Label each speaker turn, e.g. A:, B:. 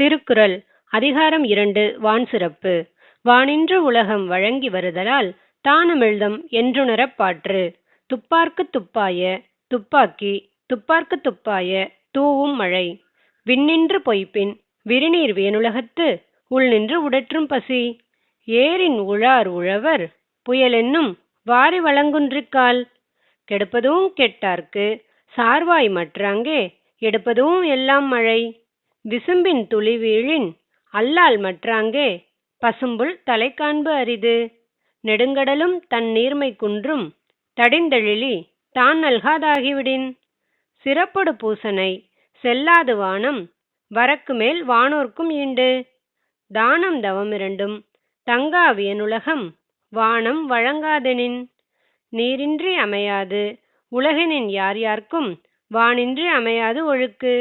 A: திருக்குறள் அதிகாரம் இரண்டு வான் சிறப்பு வானின்று உலகம் வழங்கி வருதலால் தானமிழ்தம் என்றுணரப் பாற்று துப்பார்க்கு துப்பாய துப்பாக்கி துப்பார்க்கு துப்பாய தூவும் மழை விண்ணின்று பொய்ப்பின் விரிநீர் வேணுலகத்து நின்று உடற்றும் பசி ஏரின் உழார் உழவர் புயலென்னும் வாரி வழங்குன்றிக்கால் கெடுப்பதும் கெட்டார்க்கு சார்வாய் மற்றாங்கே எடுப்பதும் எல்லாம் மழை விசும்பின் துளி வீழின் அல்லால் மற்றாங்கே பசும்புல் தலை காண்பு அரிது நெடுங்கடலும் தன் நீர்மை குன்றும் தடிந்தெழிலி தான் நல்காதாகிவிடின் சிறப்படு பூசனை செல்லாது வானம் வரக்கு மேல் வானோர்க்கும் ஈண்டு தானம் தவமிரண்டும் தங்காவியனுலகம் வானம் வழங்காதெனின் நீரின்றி அமையாது உலகினின் யார் யார்க்கும் வானின்றி அமையாது ஒழுக்கு